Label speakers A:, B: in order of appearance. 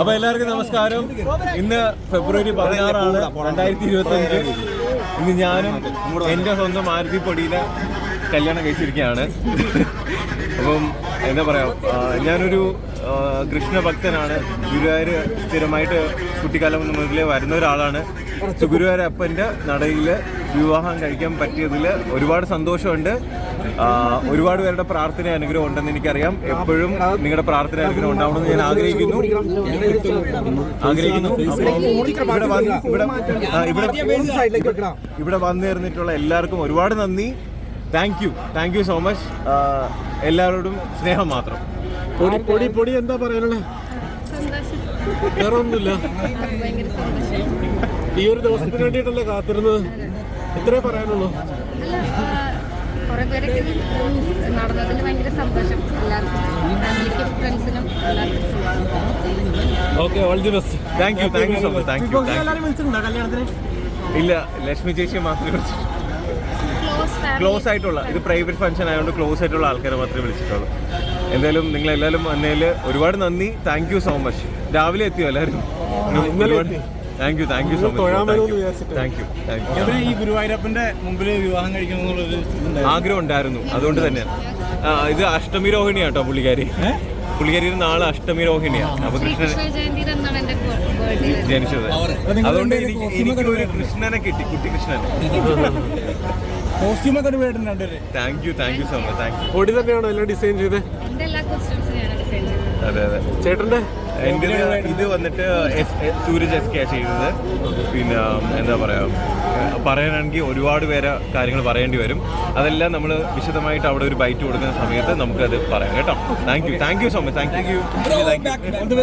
A: അപ്പൊ എല്ലാവർക്കും നമസ്കാരം. ഇന്ന് ഫെബ്രുവരി പതിനാറാണ് രണ്ടായിരത്തി ഇരുപത്തി അഞ്ച് ഇന്ന് ഞാനും എന്റെ സ്വന്തം മാരുതി പൊടിയിലെ കല്യാണം കഴിച്ചിരിക്കുകയാണ്. അപ്പം എന്താ പറയാ ഞാനൊരു ആ, കൃഷ്ണഭക്തനാണ്. ഗുരുവായൂർ സ്ഥിരമായിട്ട് കുട്ടിക്കാലം മുതലേ വരുന്ന ഒരാളാണ്. ഗുരുവായൂർ അപ്പന്റെ നടയിൽ വിവാഹം കഴിക്കാൻ പറ്റിയതിൽ ഒരുപാട് സന്തോഷമുണ്ട്. ഒരുപാട് പേരുടെ പ്രാർത്ഥന അനുഗ്രഹം ഉണ്ടെന്ന് എനിക്കറിയാം. എപ്പോഴും നിങ്ങളുടെ പ്രാർത്ഥന അനുഗ്രഹം ഉണ്ടാവണമെന്ന് ഞാൻ ആഗ്രഹിക്കുന്നു. ആഗ്രഹിക്കുന്നു. ഇവിടെ വന്ന് ഇവിടെ ആ, ഇവിടെ ഇവിടെ വന്നു ചേർന്നിട്ടുള്ള എല്ലാവർക്കും ഒരുപാട് നന്ദി. Thank you thank you so much എല്ലാവരോടും സ്നേഹം മാത്രം.
B: പൊടി പൊടി പൊടി എന്താ പറയാനുള്ളത്
C: സന്തോഷം.
B: വേറെ ഒന്നുമില്ല
C: സന്തോഷം.
B: ഈ ഒരു ദിവസത്തിന് വേണ്ടിയിട്ടല്ലേ കാത്തിരുന്നത്? ഇത്രേ പറയാനുള്ളൂ.
C: അല്ല കുറെ പേരൊക്കെ ഭയങ്കര സന്തോഷം. എല്ലാവർക്കും ഫാമിലിക്കും ഫ്രണ്ട്സിനും എല്ലാവർക്കും.
B: Okay all the best
A: thank you thank you so much thank you
B: എല്ലാവരും വിളിച്ചിട്ടുണ്ടോ കല്യാണത്തിന്?
A: ഇല്ല ലക്ഷ്മി ചേച്ചി മാത്രമേ വിളിച്ചിട്ടുള്ളൂ.
C: ക്ലോസ്
A: ആയിട്ടുള്ള ഇത് പ്രൈവറ്റ് ഫംഗ്ഷൻ ആയതുകൊണ്ട് ക്ലോസ് ആയിട്ടുള്ള ആൾക്കാരെ മാത്രമേ വിളിച്ചിട്ടുള്ളൂ. എന്തായാലും നിങ്ങൾ എല്ലാവരും വന്നതിൽ ഒരുപാട് നന്ദി. താങ്ക് യു സോ മച്ച് രാവിലെ എത്തിയോ എല്ലാവരും. Thank you thank you so much. Thank you thank you
D: ഈ ഗുരുവായൂരപ്പന്റെ മുമ്പിൽ വിവാഹം കഴിക്കണം.
A: ആഗ്രഹം ഉണ്ടായിരുന്നു അതുകൊണ്ട് തന്നെയാണ് ആ, ഇത് അഷ്ടമി രോഹിണിയാണ് കേട്ടോ പുള്ളിക്കാരി. പുള്ളിക്കാരി നാളെ അഷ്ടമി രോഹിണിയാണ് അപ്പൊ കൃഷ്ണൻ ജനിച്ചത്. അതുകൊണ്ട് എനിക്ക് ഒരു കൃഷ്ണനെ കിട്ടി കുട്ടി Krishnan. Thank you thank you so much thank you
B: പൊടി തന്നെയാണോ എല്ലാം ഡിസൈൻ ചെയ്തത്
C: എന്റെ എല്ലാ കോസ്റ്റ്യൂംസും ഞാൻ ഡിസൈൻ ചെയ്തത്
A: അതെ അതെ.
B: ചേട്ടന്റെ?
A: എന്റെ ഇത് വന്നിട്ട് എസ്- സൂരജ് എസ് കെ ചെയ്തത്. പിന്നെ എന്താ പറയുക പറയാനാണെങ്കിൽ ഒരുപാട് പേരെ കാര്യങ്ങൾ പറയേണ്ടി വരും. അതെല്ലാം നമ്മൾ വിശദമായിട്ട് അവിടെ ഒരു ബൈറ്റ് കൊടുക്കുന്ന സമയത്ത് നമുക്കത് പറയാം. കേട്ടോ? Thank you thank you so much thank you thank you